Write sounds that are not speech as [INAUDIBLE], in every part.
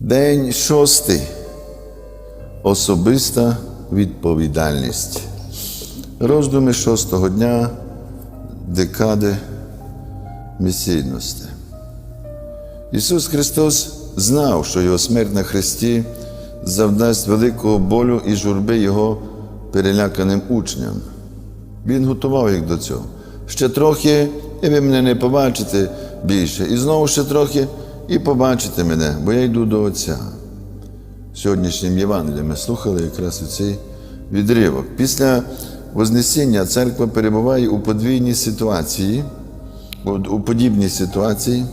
День шостий. Особиста відповідальність. Роздуми шостого дня декади місійності. Ісус Христос знав, що Його смерть на Христі завдасть великого болю і журби Його переляканим учням. Він готував їх до цього. Ще трохи, і ви мене не побачите більше. І знову ще трохи, і побачите мене, бо я йду до Отця. Сьогоднішнім Євангелієм ми слухали якраз цей відривок. Після Вознесіння церква перебуває у подвійній ситуації, у подібній ситуації.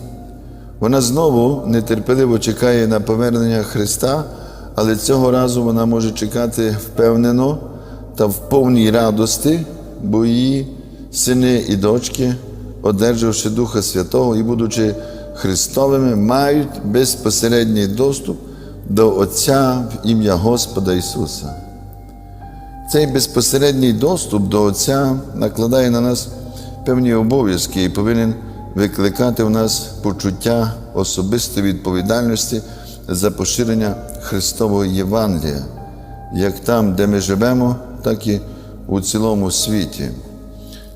Вона знову нетерпеливо чекає на повернення Христа, але цього разу вона може чекати впевнено та в повній радості, бо її сини і дочки, одержавши Духа Святого і будучи Христовими, мають безпосередній доступ до Отця в ім'я Господа Ісуса. Цей безпосередній доступ до Отця накладає на нас певні обов'язки і повинен викликати в нас почуття особистої відповідальності за поширення Христового Євангелія, як там, де ми живемо, так і у цілому світі.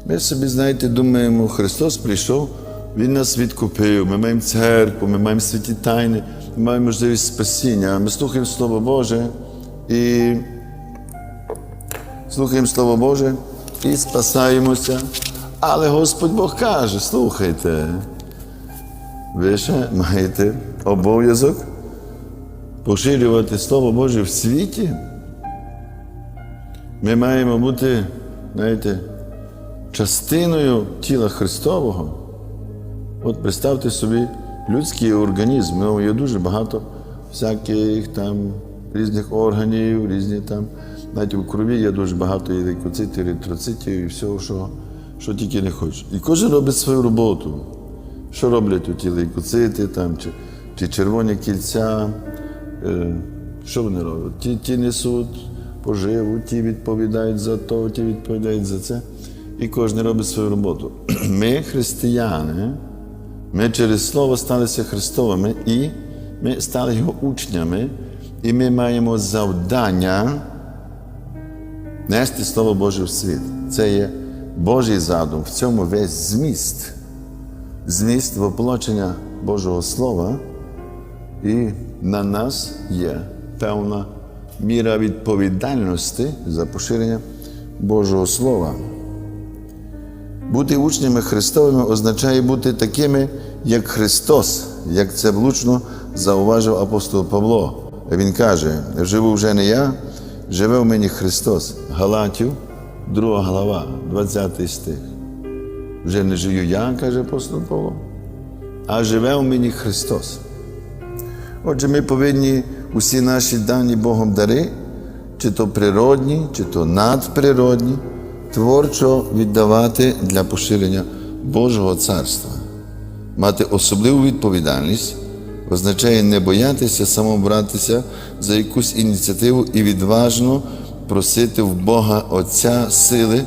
Ми собі, знаєте, думаємо, Христос прийшов, Він нас відкупив, ми маємо церкву, ми маємо святі тайни, ми маємо можливість спасіння. Ми слухаємо Слово Боже і слухаємо Слово Боже і спасаємося. Але Господь Бог каже: слухайте, ви ще маєте обов'язок поширювати Слово Боже в світі. Ми маємо бути, знаєте, частиною тіла Христового. От представте собі людський організм, ну, є дуже багато всяких там різних органів, різні там, навіть у крові є дуже багато і лейкоцитів, еритроцитів і всього, що, що тільки не хочеш. І кожен робить свою роботу. Що роблять ті лейкоцити, там, чи, чи червоні кільця, е, що вони роблять? Ті, ті несуть поживу, ті відповідають за то, ті відповідають за це. І кожен робить свою роботу. [CLEARS THROAT] Ми, християни, ми через Слово сталися Христовими і ми стали Його учнями, і ми маємо завдання нести Слово Боже в світ. Це є Божий задум, в цьому весь зміст, зміст воплочення Божого Слова, і на нас є певна міра відповідальності за поширення Божого Слова. Бути учнями Христовими означає бути такими, як Христос, як це влучно зауважив апостол Павло. Він каже: живу вже не я, живе в мені Христос. Галатів, 2 глава, 20 стих. Вже не живу я, каже апостол Павло, а живе в мені Христос. Отже, ми повинні усі наші дані Богом дари, чи то природні, чи то надприродні, творчо віддавати для поширення Божого царства. Мати особливу відповідальність означає не боятися самобратися за якусь ініціативу і відважно просити в Бога Отця сили,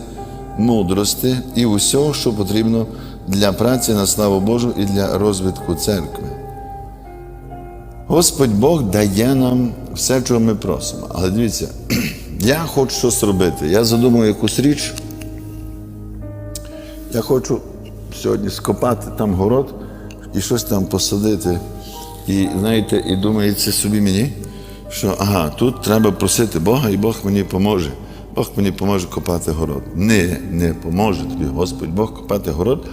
мудрости і усього, що потрібно для праці на славу Божу і для розвитку церкви. Господь Бог дає нам все, чого ми просимо. Але дивіться, я хочу щось робити. Я задумав якусь річ. Я хочу сьогодні скопати там город і щось там посадити. І знаєте, і думається собі мені, що ага, тут треба просити Бога, і Бог мені поможе. Бог мені поможе копати город. Не, не поможе тобі, Господь Бог копати город,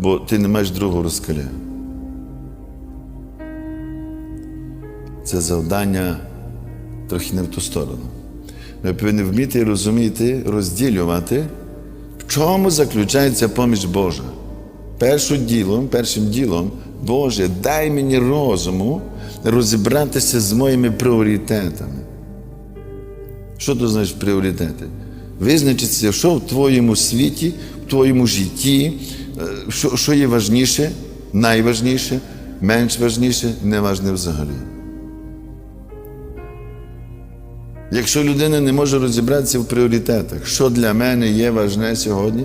бо ти не маєш другого розкаля. Це завдання трохи не в ту сторону. Ми повинні вміти розуміти, розділювати, в чому заключається поміч Божа. Першим ділом, першим ділом, Боже, дай мені розуму розібратися з моїми пріоритетами. Що то значить пріоритети? Визначитися, що в твоєму світі, в твоєму житті, що, що є важніше, найважніше, менш важніше, неважне взагалі. Якщо людина не може розібратися в пріоритетах, що для мене є важне сьогодні,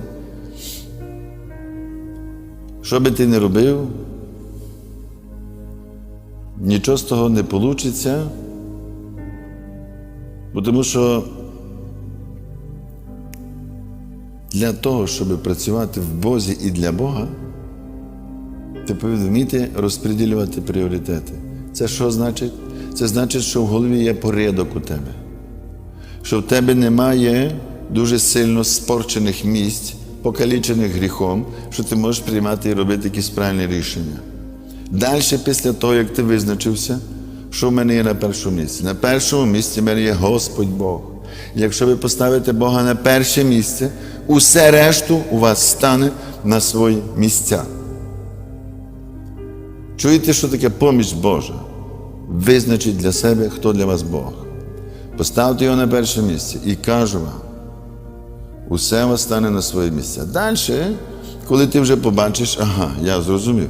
що би ти не робив, нічого з того не вийде, бо тому що для того, щоб працювати в Бозі і для Бога, ти повинен вміти розподілювати пріоритети. Це що значить? Це значить, що в голові є порядок у тебе, що в тебе немає дуже сильно спорчених місць, покалічених гріхом, що ти можеш приймати і робити якісь правильні рішення. Далі, після того, як ти визначився, що в мене є на першому місці? На першому місці в мене є Господь Бог. Якщо ви поставите Бога на перше місце, усе решту у вас стане на свої місця. Чуєте, що таке поміч Божа? Визначіть для себе, хто для вас Бог. Поставте його на перше місце і кажу вам, усе вас стане на свої місця. Далі, коли ти вже побачиш, ага, я зрозумів.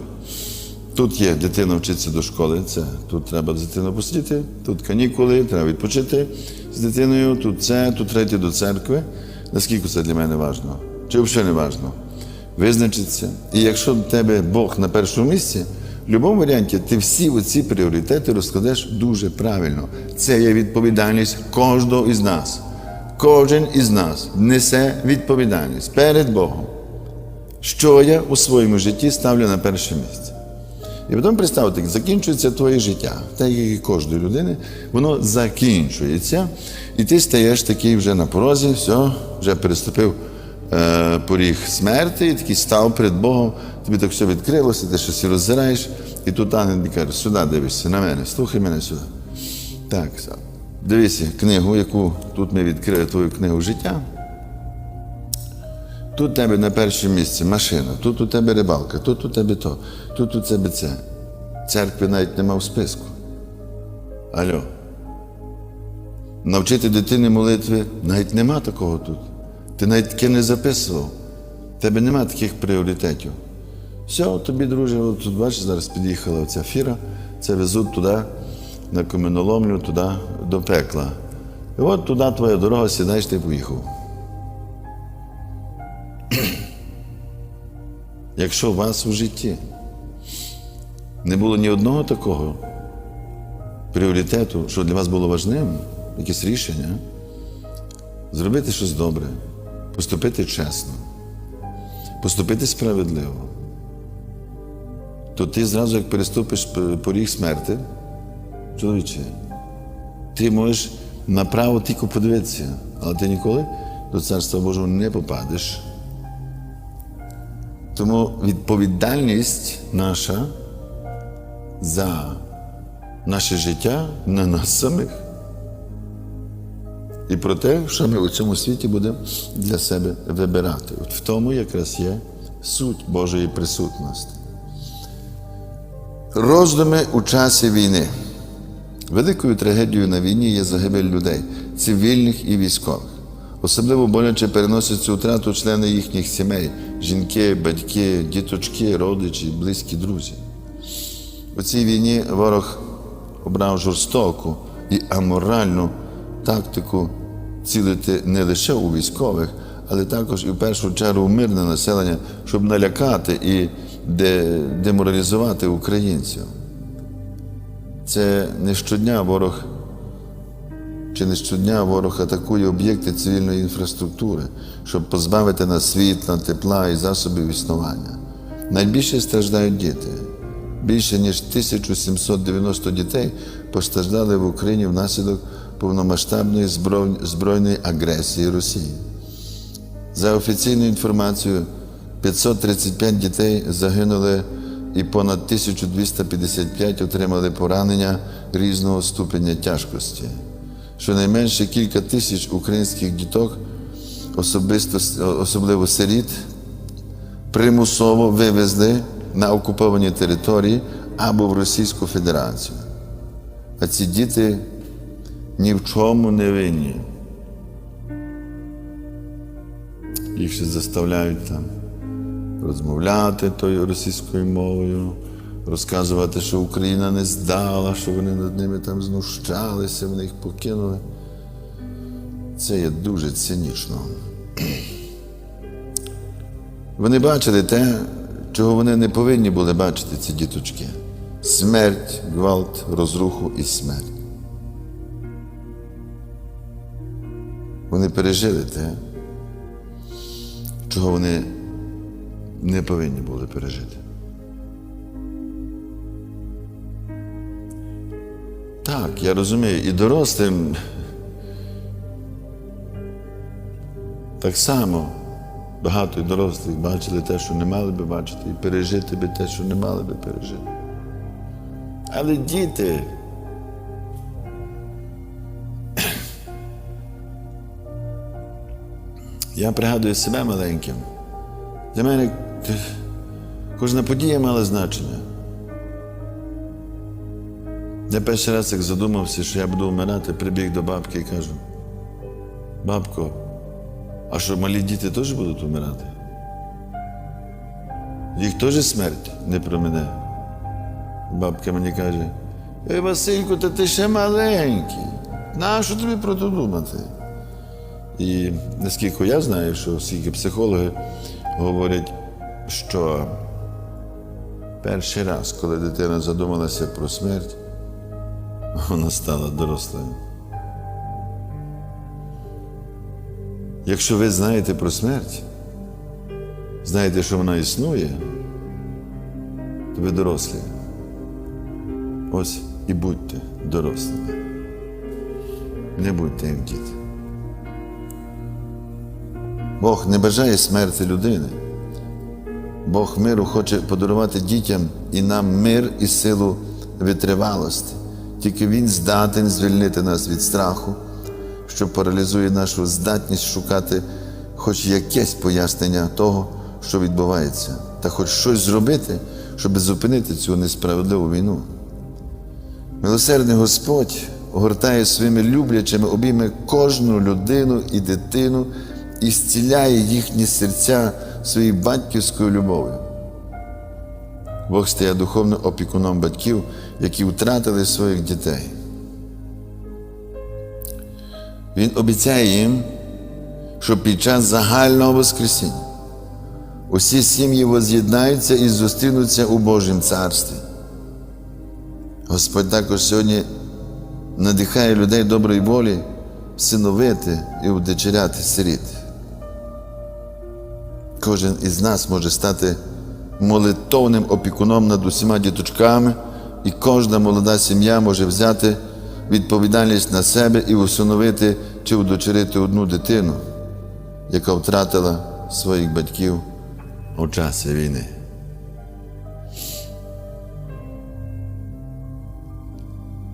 Тут є дитина вчиться до школи, це тут треба з дитиною посидіти, тут канікули, треба відпочити з дитиною, тут це, тут треба до церкви. Наскільки це для мене важливо? Чи взагалі не важливо? Визначиться. І якщо в тебе Бог на першому місці, будь-якому варіанті ти всі оці пріоритети розкладеш дуже правильно. Це є відповідальність кожного із нас. Кожен із нас несе відповідальність перед Богом. Що я у своєму житті ставлю на перше місце. І потім представте, закінчується твоє життя, так як і кожної людини, воно закінчується, і ти стаєш такий вже на порозі, все, вже переступив поріг смерти, і такий став перед Богом, тобі так все відкрилося, ти щось роззираєш, і тут ангел каже, сюди дивишся, на мене, слухай мене сюди. Так, дивися книгу, яку тут ми відкрили твою книгу життя. Тут у тебе на першому місці машина, тут у тебе рибалка, тут у тебе то, тут у тебе це. Церкви навіть нема в списку. Алло. Навчити дитини молитви навіть нема такого тут. Ти навіть таке не записував. У тебе нема таких пріоритетів. Все, тобі, друже, от тут бачиш, зараз під'їхала ця фіра, це везуть туди, на каменоломлю, туди до пекла. І от туди твоя дорога, сідаєш, ти поїхав. [CLEARS THROAT] Якщо у вас у житті не було ні одного такого пріоритету, що для вас було важливим, якесь рішення, зробити щось добре, поступити чесно, поступити справедливо, то ти зразу, як переступиш поріг смерти, чоловіче, ти можеш направо тільки подивитися, але ти ніколи до Царства Божого не попадеш. Тому відповідальність наша за наше життя на нас самих. І про те, що ми у цьому світі будемо для себе вибирати. От в тому якраз є суть Божої присутності. Роздуми у часі війни. Великою трагедією на війні є загибель людей, цивільних і військових. Особливо боляче переносять цю втрату члени їхніх сімей, жінки, батьки, діточки, родичі, близькі друзі. У цій війні ворог обрав жорстоку і аморальну тактику цілити не лише у військових, але також і в першу чергу мирне населення, щоб налякати і деморалізувати українців. Це не щодня ворог чи не щодня ворог атакує об'єкти цивільної інфраструктури, щоб позбавити нас світла, тепла і засобів існування. Найбільше страждають діти. Більше ніж 1790 дітей постраждали в Україні внаслідок повномасштабної збройної агресії Росії. За офіційною інформацією, 535 дітей загинули і понад 1255 отримали поранення різного ступеня тяжкості. Щонайменше кілька тисяч українських діток, особисто, особливо сиріт, примусово вивезли на окуповані території або в Російську Федерацію. А ці діти ні в чому не винні. Їх ще заставляють там розмовляти тою російською мовою, розказувати, що Україна не здала, що вони над ними там знущалися, вони їх покинули. Це є дуже цинічно. Вони бачили те, чого вони не повинні були бачити, ці діточки. смерть, гвалт, розруху і смерть. Вони пережили те, чого вони не повинні були пережити. Так, я розумію, і дорослим так само багато дорослих бачили те, що не мали би бачити, і пережити би те, що не мали би пережити. Але діти. Я пригадую себе маленьким. Для мене кожна подія мала значення. Я перший раз, як задумався, що я буду вмирати, прибіг до бабки і кажу: бабко, а що малі діти теж будуть вмирати? Їх теж смерть не про мене. Бабка мені каже: Ей, Васильку, та ти ще маленький. Нащо тобі про це думати? І наскільки я знаю, що скільки психологи говорять, що перший раз, коли дитина задумалася про смерть, вона стала дорослою. Якщо ви знаєте про смерть, знаєте, що вона існує, то ви дорослі. Ось і будьте дорослими. Не будьте як діти. Бог не бажає смерті людини. Бог миру хоче подарувати дітям і нам мир і силу витривалості. Тільки Він здатен звільнити нас від страху, що паралізує нашу здатність шукати хоч якесь пояснення того, що відбувається, та хоч щось зробити, щоб зупинити цю несправедливу війну. Милосердний Господь огортає своїми люблячими обійми кожну людину і дитину і зціляє їхні серця своєю батьківською любов'ю. Бог стає духовним опікуном батьків, які втратили своїх дітей. Він обіцяє їм, що під час загального Воскресіння усі сім'ї воз'єднаються і зустрінуться у Божім царстві. Господь також сьогодні надихає людей доброї волі всиновити і удочеряти сиріт. Кожен із нас може стати молитовним опікуном над усіма діточками, і кожна молода сім'я може взяти відповідальність на себе і усиновити чи удочерити одну дитину, яка втратила своїх батьків у часі війни.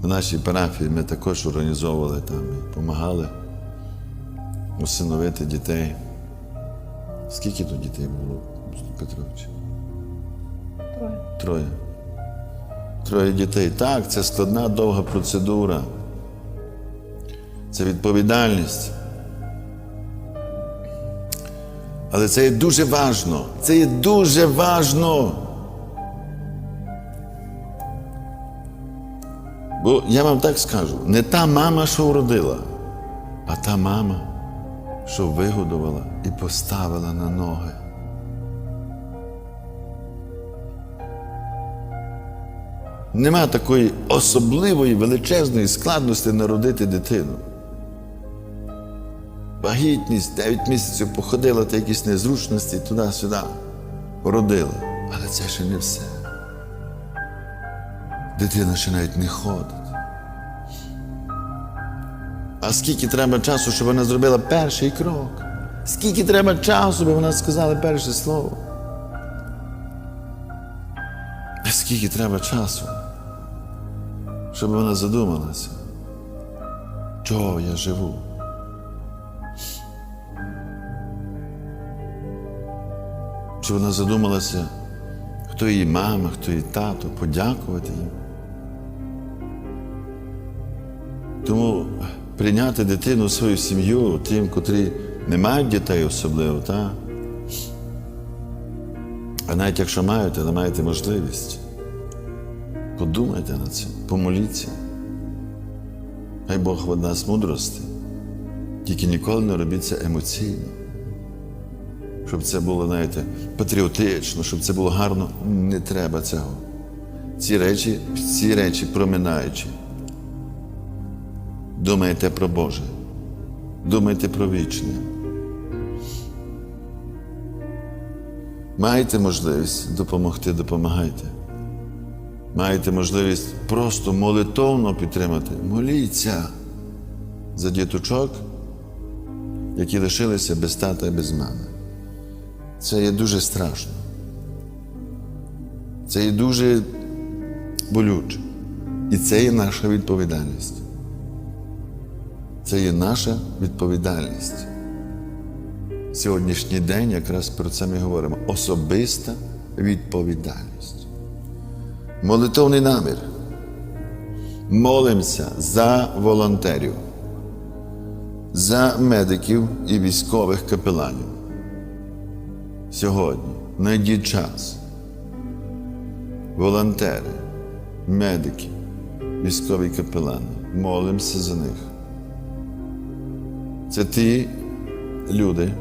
В нашій парафії ми також організовували там і допомагали усиновити дітей. Скільки тут дітей було, Петрович? Троє. Троє. Троє дітей. Так, це складна довга процедура. Це відповідальність. Але це є дуже важно. Це є дуже важно. Бо я вам так скажу: не та мама, що вродила, а та мама, що вигодувала і поставила на ноги. Нема такої особливої величезної складності народити дитину. Вагітність 9 місяців походила та якісь незручності туди-сюди. Родила. Але це ще не все. Дитина ще навіть не ходить. А скільки треба часу, щоб вона зробила перший крок? Скільки треба часу, щоб вона сказала перше слово? А скільки треба часу, щоб вона задумалася, чого я живу? Чи вона задумалася, хто її мама, хто її тато, подякувати їм? Тому прийняти дитину в свою сім'ю, тим, котрі не мають дітей особливо, та? а навіть якщо маєте, не маєте можливість, подумайте над цим, помоліться. Хай Бог в нас мудрості, тільки ніколи не робіть це емоційно. Щоб це було, знаєте, патріотично, щоб це було гарно, не треба цього. ці речі, ці речі проминаючи. Думайте про Боже, думайте про вічне. Маєте можливість допомогти, допомагайте. Маєте можливість просто молитовно підтримати. Моліться за діточок, які лишилися без тата і без мами. Це є дуже страшно. Це є дуже болюче. І це є наша відповідальність. Це є наша відповідальність. Сьогоднішній день якраз про це ми говоримо. Особиста відповідальність. Молитовний намір. Молимося за волонтерів, за медиків і військових капеланів. Сьогодні знайдіть час. Волонтери, медики, військові капелани. Молимося за них. Це ті люди,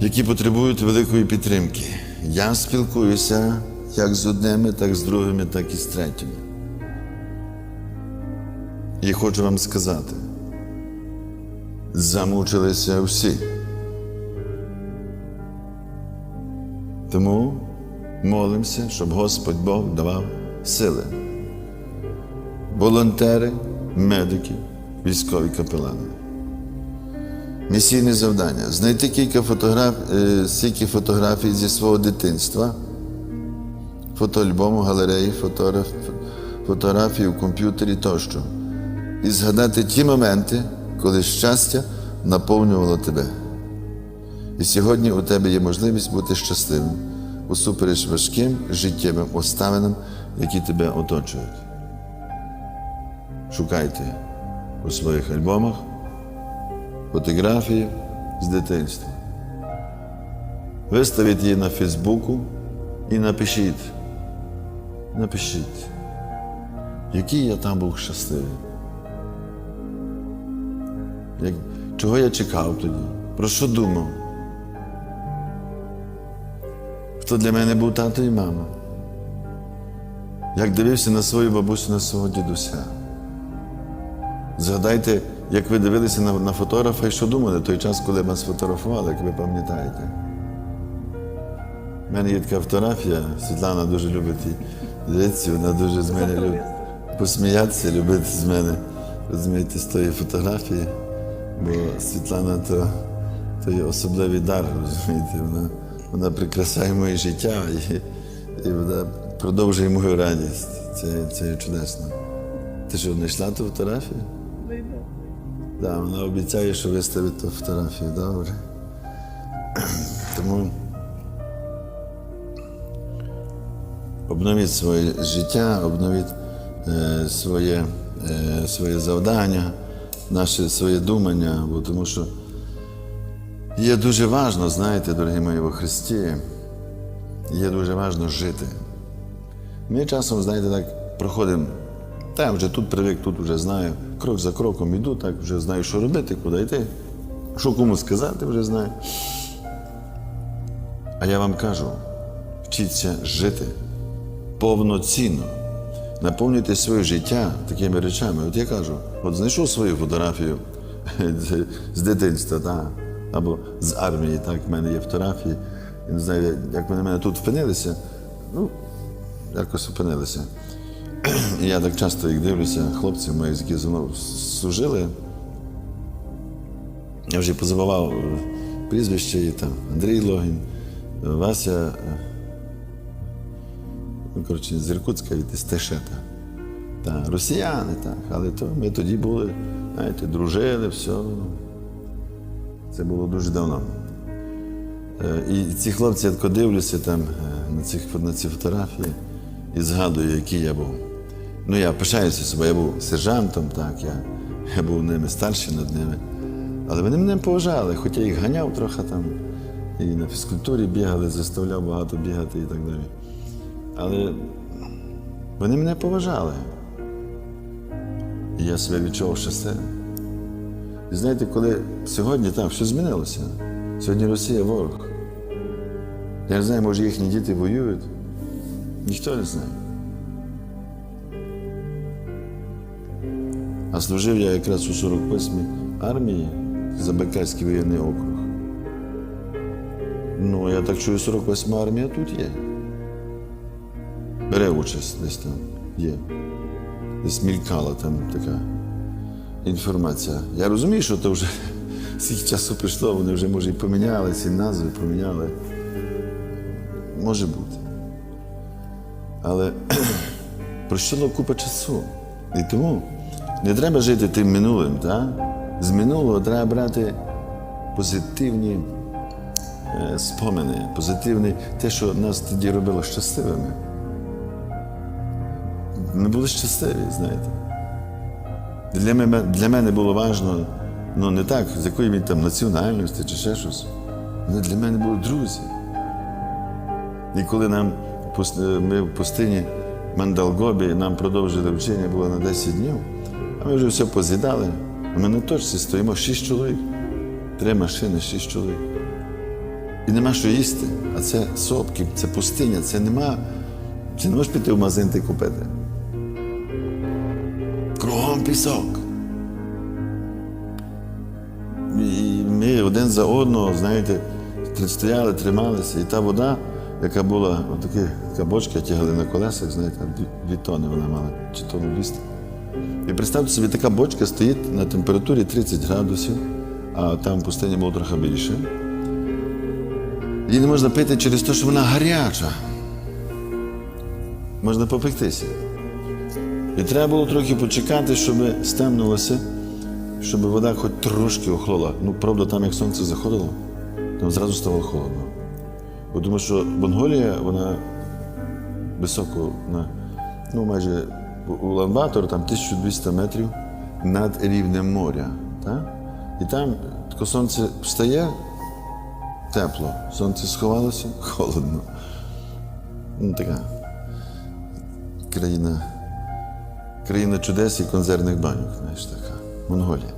які потребують великої підтримки. Я спілкуюся як з одними, так з другими, так і з третіми. І хочу вам сказати, замучилися всі. Тому молимося, щоб Господь Бог давав сили. Волонтери, медики, військові капелани. Місійне завдання знайти кілька фотограф... е, фотографій зі свого дитинства, фотоальбому, галереї, фотограф... фотографії у комп'ютері тощо. І згадати ті моменти, коли щастя наповнювало тебе. І сьогодні у тебе є можливість бути щасливим усупереч важким життєвим обставинам, які тебе оточують. Шукайте у своїх альбомах фотографії з дитинства. Виставіть її на Фейсбуку і напишіть. Напишіть, який я там був щасливий. Як, чого я чекав тоді? Про що думав? Хто для мене був тато і мама? Як дивився на свою бабусю, на свого дідуся? Згадайте, як ви дивилися на, на фотографа і що думали той час, коли вас фотографували, як ви пам'ятаєте. У мене є така фотографія, Світлана дуже любить її дивитися, вона дуже з мене любить посміятися, любить з мене, розумієте, з тої фотографії. Бо Світлана то, то є особливий дар, розумієте, вона, вона прикрасає моє життя і, і вона продовжує мою радість. Це, це чудесно. Ти що, знайшла ту фотографію? Да, вона обіцяє, що виставить фотографію, добре. Тому обновіть своє життя, обновіть е, своє, е, своє завдання, наше своє думання, бо тому що є дуже важливо, знаєте, дорогі мої во Христі, є дуже важливо жити. Ми часом, знаєте, так проходимо. Та я вже тут привик, тут вже знаю. Крок за кроком іду, так вже знаю, що робити, куди йти. Що кому сказати, вже знаю. А я вам кажу: вчіться жити повноцінно. Наповнюйте своє життя такими речами. От я кажу, от знайшов свою фотографію з- дитинства, та, або з армії, так, в мене є фотографії. Я не знаю, як вони мене тут впинилися. Ну, якось опинилися. [CLEARS THROAT] Я так часто їх дивлюся, хлопців моїх, які зі мною служили. Я вже позабував е, прізвище і там Андрій Логін, е, Вася, е, ну, коротше, з Іркутська від Стешета. Та, росіяни, так, але то ми тоді були, знаєте, дружили, все. Це було дуже давно. І ці хлопці, я тако дивлюся там на ці, на ці фотографії і згадую, який я був. Ну, я пишаюся собою, я був сержантом, так, я, я був ними старший над ними. Але вони мене поважали, хоча я їх ганяв трохи там, і на фізкультурі бігали, заставляв багато бігати і так далі. Але вони мене поважали. І я себе відчував щасливим. І знаєте, коли сьогодні там що змінилося? Сьогодні Росія ворог. Я не знаю, може їхні діти воюють. Ніхто не знає. А служив я якраз у 48-й армії Забайкальський воєнний округ. Ну, я так чую, 48 армія тут є. Бере участь десь там є. Десь мількала там така інформація. Я розумію, що то вже [LAUGHS] скільки часу прийшло, вони вже може і помінялися, і назви поміняли. Може бути. Але [CLEARS THROAT] пройшло купа часу. І тому не треба жити тим минулим. Так? З минулого треба брати позитивні е, спомини, позитивні те, що нас тоді робило щасливими. Ми були щасливі, знаєте. Для мене, для мене було важливо, ну не так, з якої він там національності чи ще щось. Але для мене були друзі. І коли нам ми в пустині Мандалгобі, нам продовжили вчення було на 10 днів, ми вже все поз'їдали. Ми на точці стоїмо шість чоловік, три машини, шість чоловік. І нема що їсти. А це сопки, це пустиня, це нема. Ти не можеш піти в магазин та купити. Кругом пісок. І ми один за одного, знаєте, стояли, трималися. І та вода, яка була, отакі, така бочка тягали на колесах, знаєте, дві, тони вона мала, чи тонну 200. І представте собі, така бочка стоїть на температурі 30 градусів, а там в пустині було трохи більше. Її не можна пити через те, що вона гаряча. Можна попектися. І треба було трохи почекати, щоб стемнулося, щоб вода хоч трошки охолола. Ну, правда, там як сонце заходило, там зразу стало холодно. Бо тому що Монголія, вона високо, на, ну майже Улан-Батор, там 1200 метрів над рівнем моря. Так? І там таке сонце встає, тепло, сонце сховалося, [LAUGHS] холодно. Ну, така країна країна чудес і консервних баньок, знаєш, така, Монголія.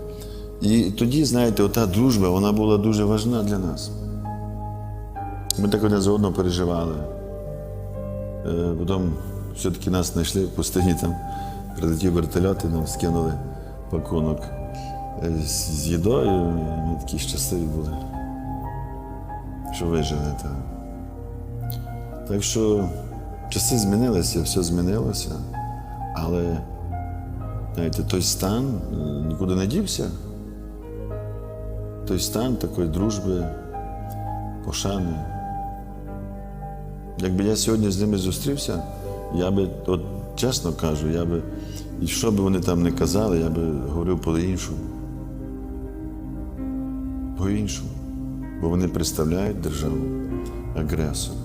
І тоді, знаєте, ота дружба, вона була дуже важна для нас. Ми так один за одного переживали. Е, Потім все-таки нас знайшли в пустині там, прилетів вертольот і нам скинули пакунок з з їдою. Ми такі щасливі були, що вижили. Так, так що часи змінилися, все змінилося, але знаєте, той стан е, нікуди не дівся. Той стан такої дружби, пошани. Якби я сьогодні з ними зустрівся, я би, от чесно кажу, я би, і що би вони там не казали, я би говорив по-іншому. По-іншому. Бо вони представляють державу агресора.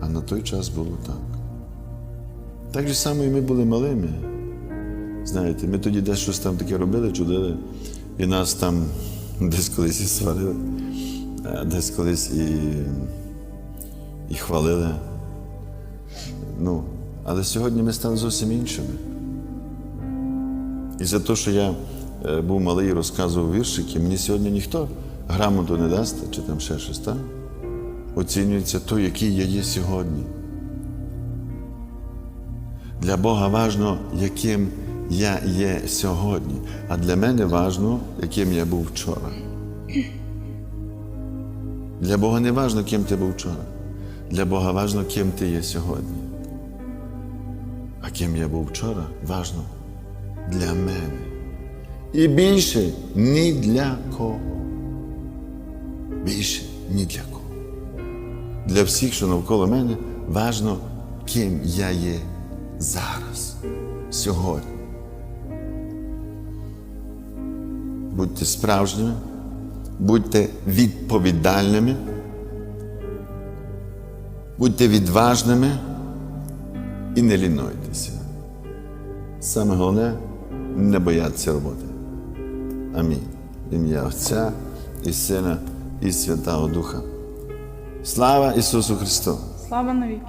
А на той час було так. Так же само і ми були малими. Знаєте, ми тоді десь щось там таке робили, чудили, і нас там [LAUGHS] десь колись і сварили, десь колись і, і хвалили. Ну, але сьогодні ми стали зовсім іншими. І за те, що я е, був малий і розказував віршики, мені сьогодні ніхто грамоту не дасть чи там ще щось, так? Оцінюється той, який я є сьогодні. Для Бога важно, яким я є сьогодні, а для мене важно, яким я був вчора. Для Бога не важно, ким ти був вчора. Для Бога важно, ким ти є сьогодні. А ким я був вчора, важно для мене. І більше ні для кого. Більше ні для кого. Для всіх, що навколо мене, важно, ким я є зараз, сьогодні. Будьте справжніми, будьте відповідальними, будьте відважними і не лінуйтеся. Саме головне не боятися роботи. Амінь. Ім'я Отця і Сина і Святого Духа. Слава Ісусу Христу! Слава навіки.